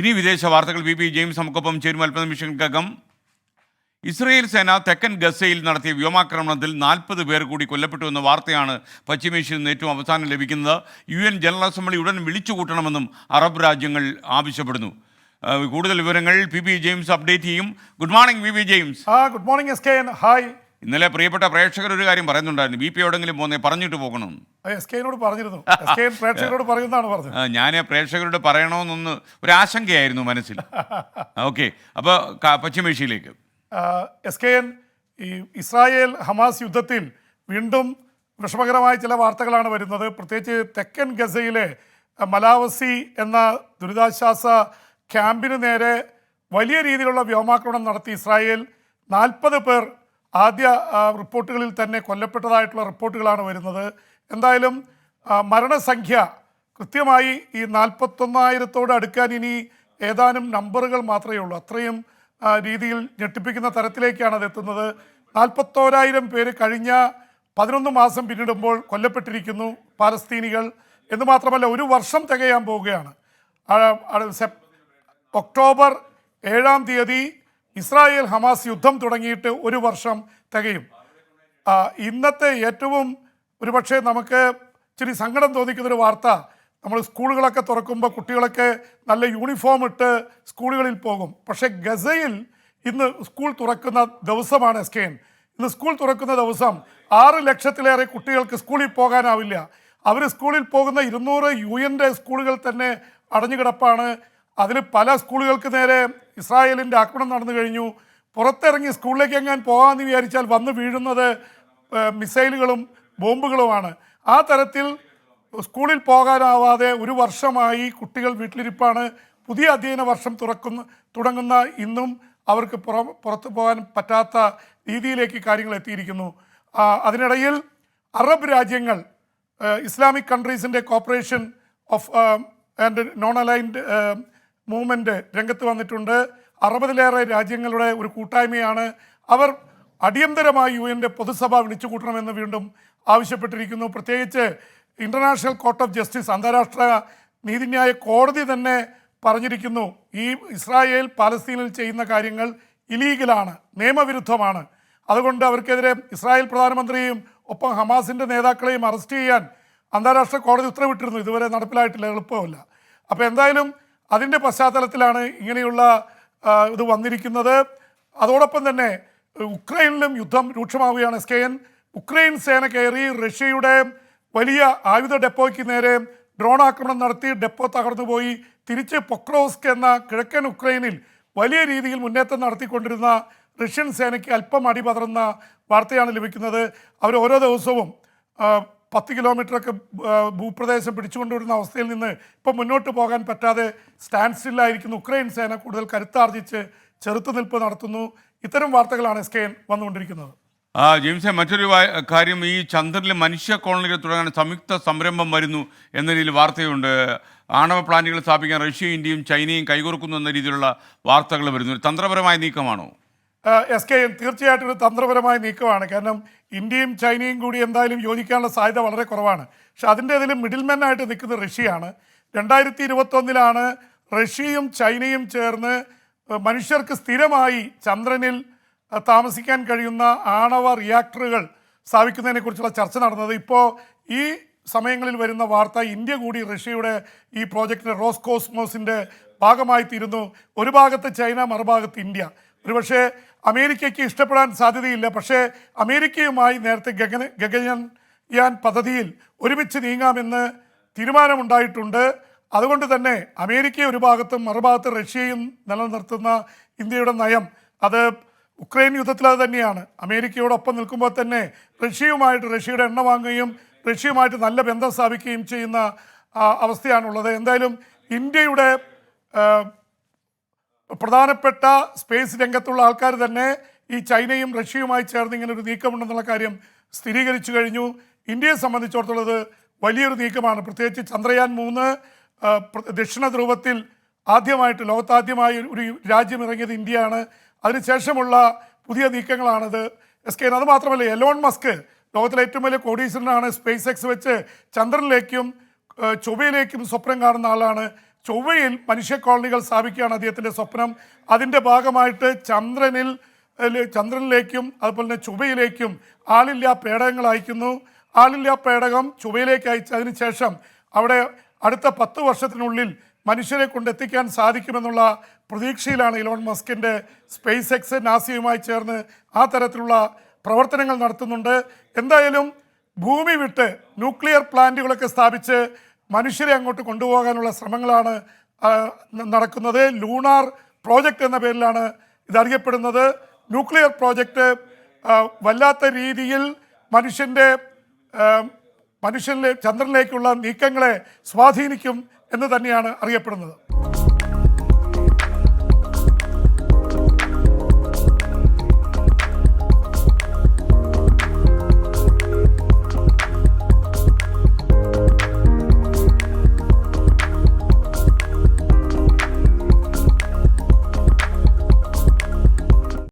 ഇനി വിദേശ വാർത്തകൾ. വി പി ജെയിംസ് നമുക്കൊപ്പം ചേരും അല്പ നിമിഷങ്ങൾക്കകം ഇസ്രയേൽ സേന തെക്കൻ ഗസയിൽ നടത്തിയ വ്യോമാക്രമണത്തിൽ നാൽപ്പത് പേർ കൂടി കൊല്ലപ്പെട്ടു എന്ന വാർത്തയാണ് പശ്ചിമേഷ്യയിൽ നിന്ന് ഏറ്റവും അവസാനം ലഭിക്കുന്നത്. യു എൻ ജനറൽ അസംബ്ലി ഉടൻ വിളിച്ചു കൂട്ടണമെന്നും അറബ് രാജ്യങ്ങൾ ആവശ്യപ്പെടുന്നു. കൂടുതൽ വിവരങ്ങൾ പി ബി ജെയിംസ് അപ്ഡേറ്റ് ചെയ്യും. Good morning P B James good morning S K hi. ഇന്നലെ പ്രിയപ്പെട്ട പ്രേക്ഷകർ ഒരു കാര്യം പറയുന്നുണ്ടായിരുന്നു. ബി പി എവിടെങ്കിലും പോകുന്നേ പറഞ്ഞിട്ട് പോകണം. എസ് പറഞ്ഞിരുന്നു. എസ് കെ പ്രേക്ഷകരോട് പറയുന്നതാണ് പറഞ്ഞത്. ഞാൻ പ്രേക്ഷകരോട് പറയണമെന്നൊന്ന് ഒരു ആശങ്കയായിരുന്നു മനസ്സിൽ. ഓക്കെ അപ്പോൾ പശ്ചിമേഷ്യയിലേക്ക്. എസ് കെ എൻ ഈ ഇസ്രായേൽ ഹമാസ് യുദ്ധത്തിൽ വീണ്ടും വിഷമകരമായ ചില വാർത്തകളാണ് വരുന്നത്. പ്രത്യേകിച്ച് തെക്കൻ ഗസയിലെ മലാവസി എന്ന ദുരിതാശ്വാസ ക്യാമ്പിന് നേരെ വലിയ രീതിയിലുള്ള വ്യോമാക്രമണം നടത്തി ഇസ്രായേൽ നാൽപ്പത് പേർ ആദ്യ റിപ്പോർട്ടുകളിൽ തന്നെ കൊല്ലപ്പെട്ടതായിട്ടുള്ള റിപ്പോർട്ടുകളാണ് വരുന്നത്. എന്തായാലും മരണസംഖ്യ കൃത്യമായി ഈ നാൽപ്പത്തൊന്നായിരത്തോട് അടുക്കാൻ ഇനി ഏതാനും നമ്പറുകൾ മാത്രമേ ഉള്ളൂ. അത്രയും രീതിയിൽ ഞെട്ടിപ്പിക്കുന്ന തരത്തിലേക്കാണ് അത് എത്തുന്നത്. നാൽപ്പത്തോരായിരം പേര് കഴിഞ്ഞ പതിനൊന്ന് മാസം പിന്നിടുമ്പോൾ കൊല്ലപ്പെട്ടിരിക്കുന്നു പാലസ്തീനികൾ. എന്ന് മാത്രമല്ല ഒരു വർഷം തികയാൻ പോവുകയാണ്. ഒക്ടോബർ ഏഴാം തീയതി ഇസ്രായേൽ ഹമാസ് യുദ്ധം തുടങ്ങിയിട്ട് ഒരു വർഷം തികയും. ഇന്നത്തെ ഏറ്റവും ഒരുപക്ഷെ നമുക്ക് ഇച്ചിരി സങ്കടം തോന്നിക്കുന്ന ഒരു വാർത്ത നമ്മൾ സ്കൂളുകളൊക്കെ തുറക്കുമ്പോൾ കുട്ടികളൊക്കെ നല്ല യൂണിഫോം ഇട്ട് സ്കൂളുകളിൽ പോകും. പക്ഷേ ഗസയിൽ ഇന്ന് സ്കൂൾ തുറക്കുന്ന ദിവസമാണ് എസ് കെ എൻ ഇന്ന് സ്കൂൾ തുറക്കുന്ന ദിവസം ആറ് ലക്ഷത്തിലേറെ കുട്ടികൾക്ക് സ്കൂളിൽ പോകാനാവില്ല. അവർ സ്കൂളിൽ പോകുന്ന ഇരുന്നൂറ് യു എന്റെ സ്കൂളുകൾ തന്നെ അടഞ്ഞുകിടപ്പാണ്. അതിൽ പല സ്കൂളുകൾക്ക് നേരെ ഇസ്രായേലിന്റെ ആക്രമണം നടന്നു കഴിഞ്ഞു. പുറത്തിറങ്ങി സ്കൂളിലേക്ക് എങ്ങാൻ പോകാമെന്ന് വിചാരിച്ചാൽ വന്ന് വീഴുന്നത് മിസൈലുകളും ബോംബുകളുമാണ്. ആ തരത്തിൽ സ്കൂളിൽ പോകാനാവാതെ ഒരു വർഷമായി കുട്ടികൾ വീട്ടിലിരിപ്പാണ്. പുതിയ അധ്യയന വർഷം തുറക്കുന്ന തുടങ്ങുന്ന ഇന്നും അവർക്ക് പുറ പുറത്തു പോകാൻ പറ്റാത്ത രീതിയിലേക്ക് കാര്യങ്ങൾ എത്തിയിരിക്കുന്നു. അതിനിടയിൽ അറബ് രാജ്യങ്ങൾ Islamic കൺട്രീസിന്റെ cooperation of and non aligned movement രംഗത്ത് വന്നിട്ടുണ്ട്. അറുപതിലേറെ രാജ്യങ്ങളുടെ ഒരു കൂട്ടായ്മയാണ്. അവർ അടിയന്തരമായി യു എന്റെ പൊതുസഭ വിളിച്ചു കൂട്ടണമെന്ന് വീണ്ടും ആവശ്യപ്പെട്ടിരിക്കുന്നു. പ്രത്യേകിച്ച് ഇന്റർനാഷണൽ കോർട്ട് ഓഫ് ജസ്റ്റിസ് അന്താരാഷ്ട്ര നീതിന്യായ കോടതി തന്നെ പറഞ്ഞിരിക്കുന്നു. ഈ ഇസ്രായേൽ പാലസ്തീനിൽ ചെയ്യുന്ന കാര്യങ്ങൾ ഇലീഗലാണ് നിയമവിരുദ്ധമാണ്. അതുകൊണ്ട് അവർക്കെതിരെ ഇസ്രായേൽ പ്രധാനമന്ത്രിയും ഒപ്പം ഹമാസിന്റെ നേതാക്കളെയും അറസ്റ്റ് ചെയ്യാൻ അന്താരാഷ്ട്ര കോടതി ഉത്തരവിട്ടിരുന്നു. ഇതുവരെ നടപ്പിലായിട്ടില്ല എളുപ്പമല്ല. അപ്പോൾ എന്തായാലും അതിന്റെ പശ്ചാത്തലത്തിലാണ് ഇങ്ങനെയുള്ള ഇത് വന്നിരിക്കുന്നത്. അതോടൊപ്പം തന്നെ ഉക്രൈനിലും യുദ്ധം രൂക്ഷമാവുകയാണ്. എസ് കെ എൻ ഉക്രൈൻ സേന കയറി റഷ്യയുടെ വലിയ ആയുധ ഡെപ്പോയ്ക്ക് നേരെ ഡ്രോൺ ആക്രമണം നടത്തി ഡെപ്പോ തകർന്നുപോയി തിരിച്ച് പൊക്രോസ്ക് എന്ന കിഴക്കൻ ഉക്രൈനിൽ വലിയ രീതിയിൽ മുന്നേറ്റം നടത്തിക്കൊണ്ടിരുന്ന റഷ്യൻ സേനയ്ക്ക് അല്പം അടിപതറുന്ന വാർത്തയാണ് ലഭിക്കുന്നത്. അവർ ഓരോ ദിവസവും പത്ത് കിലോമീറ്ററൊക്കെ ഭൂപ്രദേശം പിടിച്ചുകൊണ്ടുവരുന്ന അവസ്ഥയിൽ നിന്ന് ഇപ്പം മുന്നോട്ട് പോകാൻ പറ്റാതെ സ്റ്റാൻഡ് സ്റ്റില്ലായിരിക്കുന്ന ഉക്രൈൻ സേന കൂടുതൽ കരുത്താർജിച്ച് ചെറുത്തുനിൽപ്പ് നടത്തുന്നു. ഇത്തരം വാർത്തകളാണ് എസ് കെ എൻ വന്നുകൊണ്ടിരിക്കുന്നത്. ആ ജെയിംസെ മറ്റൊരു കാര്യം ഈ ചന്ദ്രനിലെ മനുഷ്യ കോളനികൾ തുടങ്ങാൻ സംയുക്ത സംരംഭം വരുന്നു എന്ന രീതിയിൽ വാർത്തയുണ്ട്. ആണവ പ്ലാന്റുകൾ സ്ഥാപിക്കാൻ റഷ്യയും ഇന്ത്യയും ചൈനയും കൈകോർക്കുന്നു എന്ന രീതിയിലുള്ള വാർത്തകൾ വരുന്നു. തന്ത്രപരമായ നീക്കമാണോ? എസ് കെ എം തീർച്ചയായിട്ടും ഒരു തന്ത്രപരമായ നീക്കമാണ്. കാരണം ഇന്ത്യയും ചൈനയും കൂടി എന്തായാലും യോജിക്കാനുള്ള സാധ്യത വളരെ കുറവാണ്. പക്ഷെ അതിന്റെ ഇതിൽ മിഡിൽമെൻ ആയിട്ട് നിൽക്കുന്നത് റഷ്യയാണ്. രണ്ടായിരത്തി ഇരുപത്തൊന്നിലാണ് റഷ്യയും ചൈനയും ചേർന്ന് മനുഷ്യർക്ക് സ്ഥിരമായി ചന്ദ്രനിൽ താമസിക്കാൻ കഴിയുന്ന ആണവ റിയാക്ടറുകൾ സ്ഥാപിക്കുന്നതിനെക്കുറിച്ചുള്ള ചർച്ച നടന്നത്. ഇപ്പോൾ ഈ സമയങ്ങളിൽ വരുന്ന വാർത്ത ഇന്ത്യ കൂടി റഷ്യയുടെ ഈ പ്രോജക്റ്റിന്റെ റോസ്കോസ്മോസിന്റെ ഭാഗമായി തീരുന്നു ഒരു ഭാഗത്ത് ചൈന മറുഭാഗത്ത് ഇന്ത്യ. ഒരുപക്ഷെ അമേരിക്കയ്ക്ക് ഇഷ്ടപ്പെടാൻ സാധ്യതയില്ല. പക്ഷേ അമേരിക്കയുമായി നേരത്തെ ഗഗന ഗഗനയാൻ പദ്ധതിയിൽ ഒരുമിച്ച് നീങ്ങാമെന്ന് തീരുമാനമുണ്ടായിട്ടുണ്ട്. അതുകൊണ്ട് തന്നെ അമേരിക്ക ഒരു ഭാഗത്തും മറുഭാഗത്ത് റഷ്യയും നിലനിർത്തുന്ന ഇന്ത്യയുടെ നയം അത് ഉക്രൈൻ യുദ്ധത്തിൽ അത് തന്നെയാണ്. അമേരിക്കയോടൊപ്പം നിൽക്കുമ്പോൾ തന്നെ റഷ്യയുമായിട്ട് റഷ്യയുടെ എണ്ണ വാങ്ങുകയും റഷ്യയുമായിട്ട് നല്ല ബന്ധം സ്ഥാപിക്കുകയും ചെയ്യുന്ന അവസ്ഥയാണുള്ളത്. എന്തായാലും ഇന്ത്യയുടെ പ്രധാനപ്പെട്ട സ്പേസ് രംഗത്തുള്ള ആൾക്കാർ തന്നെ ഈ ചൈനയും റഷ്യയുമായി ചേർന്ന് ഇങ്ങനെ ഒരു നീക്കമുണ്ടെന്നുള്ള കാര്യം സ്ഥിരീകരിച്ചു കഴിഞ്ഞു. ഇന്ത്യയെ സംബന്ധിച്ചിടത്തോളം വലിയൊരു നീക്കമാണ്. പ്രത്യേകിച്ച് ചന്ദ്രയാൻ മൂന്ന് ദക്ഷിണ ധ്രുവത്തിൽ ആദ്യമായിട്ട് ലോകത്താദ്യമായി ഒരു രാജ്യം ഇറങ്ങിയത് ഇന്ത്യയാണ്. അതിനുശേഷമുള്ള പുതിയ നീക്കങ്ങളാണത്. എസ് കെ അത് മാത്രമല്ല എലോൺ മസ്ക് ലോകത്തിലെ ഏറ്റവും വലിയ കോടീശ്വരനാണ്. സ്പേസ് എക്സ് വെച്ച് ചന്ദ്രനിലേക്കും ചൊവ്വയിലേക്കും സ്വപ്നം കാണുന്ന ആളാണ്. ചൊവ്വയിൽ മനുഷ്യ കോളനികൾ സ്ഥാപിക്കുകയാണ് അദ്ദേഹത്തിന്റെ സ്വപ്നം. അതിന്റെ ഭാഗമായിട്ട് ചന്ദ്രനിൽ ചന്ദ്രനിലേക്കും അതുപോലെ തന്നെ ചൊവ്വയിലേക്കും ആളില്ലാ പേടകങ്ങൾ അയക്കുന്നു ആളില്ലാ പേടകം ചൊവ്വയിലേക്ക് അയച്ചതിന് ശേഷം അവിടെ അടുത്ത പത്ത് വർഷത്തിനുള്ളിൽ മനുഷ്യരെ കൊണ്ടെത്തിക്കാൻ സാധിക്കുമെന്നുള്ള പ്രതീക്ഷയിലാണ് ഇലോൺ മസ്കിന്റെ സ്പേസ് എക്സ് നാസിയുമായി ചേർന്ന് ആ തരത്തിലുള്ള പ്രവർത്തനങ്ങൾ നടത്തുന്നുണ്ട്. എന്തായാലും ഭൂമി വിട്ട് ന്യൂക്ലിയർ പ്ലാന്റുകളൊക്കെ സ്ഥാപിച്ച് മനുഷ്യരെ അങ്ങോട്ട് കൊണ്ടുപോകാനുള്ള ശ്രമങ്ങളാണ് നടക്കുന്നത്. ലൂണാർ പ്രോജക്റ്റ് എന്ന പേരിലാണ് ഇതറിയപ്പെടുന്നത്. ന്യൂക്ലിയർ പ്രോജക്റ്റ് വല്ലാത്ത രീതിയിൽ മനുഷ്യന്റെ മനുഷ്യനിലെ ചന്ദ്രനിലേക്കുള്ള നീക്കങ്ങളെ സ്വാധീനിക്കും എന്ന് തന്നെയാണ് അറിയപ്പെടുന്നത്.